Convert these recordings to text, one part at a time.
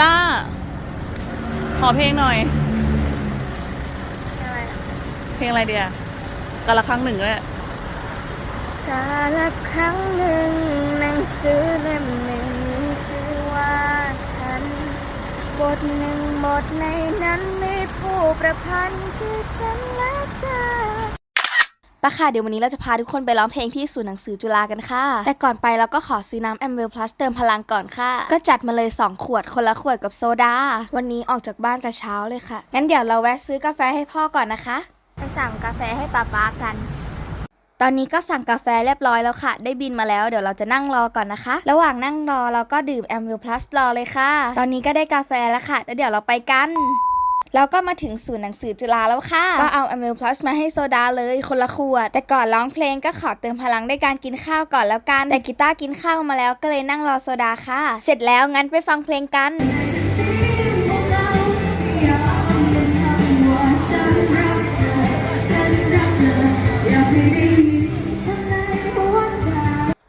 ตาร์ขอเพลงหน่อย อะไรอะเพลงอะไรเดียกาละครั้งหนึ่งเลยกาละครั้งหนึ่งหนังสือเล่มหนึ่งมีชื่อว่าฉัน บทหนึ่งบทในนั้นมีผู้ประพันธ์คือฉันและเธอ ปะค่ะ เดี๋ยววันนี้เราจะพาทุกคนไปร้องเพลงที่ศูนย์หนังสือจุฬากันค่ะ แต่ก่อนไปเราก็ขอซื้อน้ำแอมเวลพลัสเติมพลังก่อนค่ะ ก็จัดมาเลย 2 ขวดคนละขวดกับโซดา วันนี้ออกจากบ้านแต่เช้าเลยค่ะ งั้นเดี๋ยวเราแวะซื้อกาแฟให้พ่อก่อนนะคะไปสั่งกาแฟให้ป๊าป๊ากัน ตอนนี้ก็สั่งกาแฟเรียบร้อยแล้วค่ะ ได้บินมาแล้วเดี๋ยวเราจะนั่งรอก่อนนะคะ ระหว่างนั่งรอเราก็ดื่มแอมวิลพลัสรอเลยค่ะ ตอนนี้ก็ได้กาแฟแล้วค่ะแล้วเดี๋ยวเราไปกัน แล้วก็มาถึงศูนย์หนังสือจุฬาแล้วค่ะ ก็เอาอเมลพลัสมาให้โซดาเลยคนละขวด แต่ก่อนร้องเพลงก็ขอเติมพลังด้วยการกินข้าวก่อนแล้วกัน แต่กีตาร์กินข้าวมาแล้วก็เลยนั่งรอโซดาค่ะ เสร็จแล้วงั้นไปฟังเพลงกัน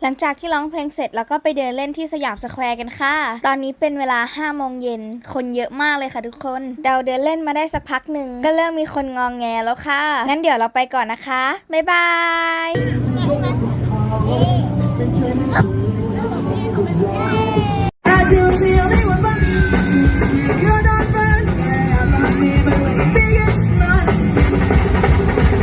หลังจากที่ร้องเพลงเสร็จแล้วก็ไปเดินเล่นที่สยามสแควร์กันค่ะ ตอนนี้เป็นเวลา5โมงเย็น คนเยอะมากเลยค่ะทุกคน เราเดินเล่นมาได้สักพักหนึ่ง ก็เริ่มมีคนงองแงแล้วค่ะ งั้นเดี๋ยวเราไปก่อนนะคะ บ๊ายบาย